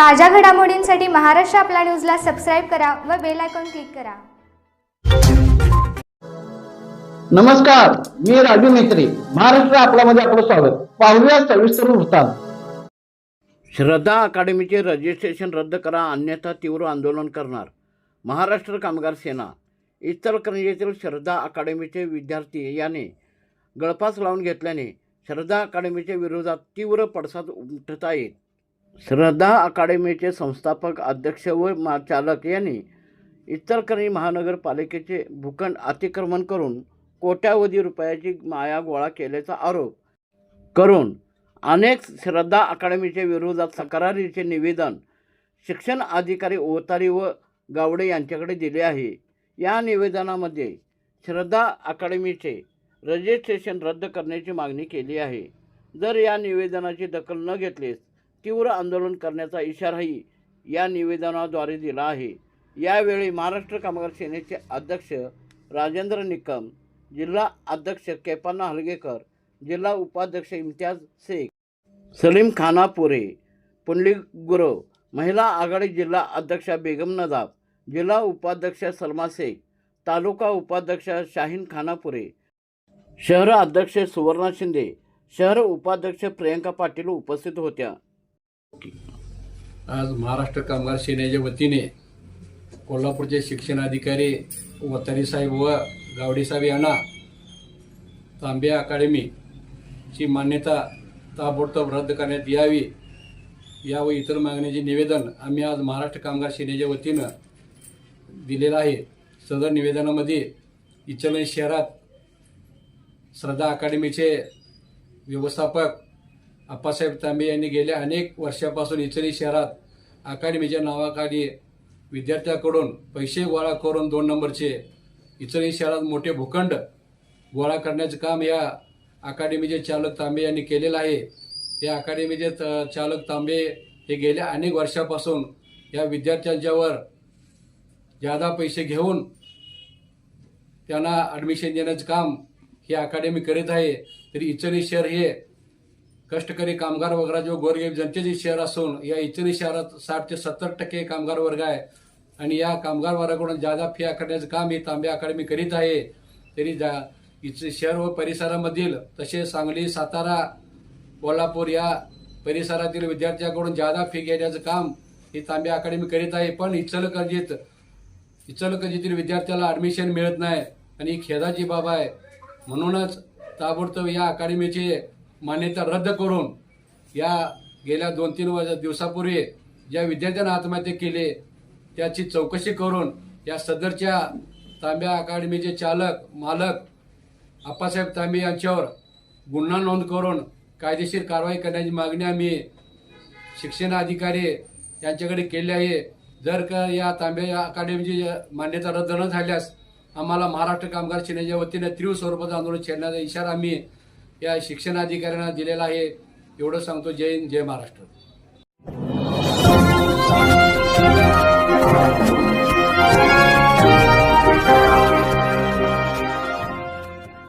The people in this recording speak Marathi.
ताज्या घडामोडींसाठी महाराष्ट्र आपला न्यूजला सबस्क्राईब करा व बेल आयकॉन क्लिक करा. नमस्कार मी राजू मेत्री महाराष्ट्र आपल्यामध्ये आपलं स्वागत. पाहूया सविस्तर वृत्तांत. श्रद्धा अकादमीचे रजिस्ट्रेशन रद्द करा अन्यथा तीव्र आंदोलन करणार. महाराष्ट्र कामगार सेना. इचलकरंजी येथील श्रद्धा अकादमीचे विद्यार्थी याने गळफास लावून घेतल्याने श्रद्धा अकादमीच्या विरोधात तीव्र पडसाद उमटत आहेत. श्रद्धा अकादमीचे संस्थापक अध्यक्ष व मा चालक यांनी इचलकरंजी महानगरपालिकेचे भूखंड अतिक्रमण करून कोट्यावधी रुपयाची माया गोळा केल्याचा आरोप करून अनेक श्रद्धा अकादमीच्या विरोधात तक्रारीचे निवेदन शिक्षण अधिकारी ओतारी व गावडे यांच्याकडे दिले आहे. या निवेदनामध्ये श्रद्धा अकादमीचे रजिस्ट्रेशन रद्द करण्याची मागणी केली आहे. जर या निवेदनाची दखल न घेतलीस तीव्र आंदोलन करण्याचा इशाराही या निवेदनाद्वारे दिला आहे. यावेळी महाराष्ट्र कामगार सेनेचे अध्यक्ष राजेंद्र निकम जिल्हा अध्यक्ष केपाना हलगेकर जिल्हा उपाध्यक्ष इम्तियाज शेख सलीम खानापुरे पुंडलिक गुरव महिला आघाडी जिल्हा अध्यक्षा बेगम नदाब जिल्हा उपाध्यक्ष सलमा शेख तालुका उपाध्यक्ष शाहीन खानापुरे शहर अध्यक्ष सुवर्णा शिंदे शहर उपाध्यक्ष प्रियंका पाटील उपस्थित होत्या. आज महाराष्ट्र कामगार सेनेच्या वतीने कोल्हापूरचे शिक्षणाधिकारी वतारी साहेब व गावडे साहेब यांना तांबे अकादमीची मान्यता ताबडतोब रद्द करण्यात यावी या व इतर मागण्याचे निवेदन आम्ही आज महाराष्ट्र कामगार सेनेच्या वतीनं दिलेलं आहे. सदर निवेदनामध्ये इचलकरंजी शहरात श्रद्धा अकादमीचे व्यवस्थापक आप्पासाहेब तांबे यांनी गेल्या अनेक वर्षापासून इचली शहरात अकादमीच्या नावाखाली विद्यार्थ्याकडून पैसे गोळा करून दोन नंबरचे इचली शहरात मोठे भूखंड गोळा करण्याचं काम या अकादमीचे चालक तांबे यांनी केलेलं आहे. या अकादमीचे त- चालक तांबे हे गेल्या अनेक वर्षापासून या विद्यार्थ्यांच्यावर जादा पैसे घेऊन त्यांना ॲडमिशन देण्याचं काम ही अकादमी करीत आहे. तरी इचली शहर हे कष्टकरी कामगार वगैरे जो गोरगरीब जनतेचे शहर असून या इचली शहरात साठ ते सत्तर टक्के कामगार वर्ग आहे. आणि या कामगार वर्गाकडून जादा फी आकारण्याचं काम ही तांबे अकादमी करीत आहे. तरी जा इथे शहर व परिसरामधील तसेच सांगली सातारा कोल्हापूर या परिसरातील विद्यार्थ्यांकडून जादा फी घेण्याचं काम ही तांबे अकादमी करीत आहे. पण इचलकरंजीत इचलकरंजीतील विद्यार्थ्याला ॲडमिशन मिळत नाही. आणि खेदाची बाब आहे. म्हणूनच ताबडतोब या अकॅडमीचे मान्यता रद्द करून या गेल्या दोन तीन वर्ष दिवसापूर्वी ज्या विद्यार्थ्यांना आत्महत्या केली त्याची चौकशी करून या सदरच्या तांब्या अकादमीचे चालक मालक आप्पासाहेब तांबे यांच्यावर गुन्हा नोंद करून कायदेशीर कारवाई करण्याची मागणी आम्ही शिक्षण अधिकारी यांच्याकडे केली आहे. जर का या तांबे अकादमीची मान्यता रद्द न झाल्यास आम्हाला महाराष्ट्र कामगार सेनेच्या वतीने तीव्र स्वरूपाचं आंदोलन छेडण्याचा इशारा आम्ही या शिक्षण अधिकाऱ्यांना दिलेला आहे. एवढं सांगतो. जय हिंद जय महाराष्ट्र.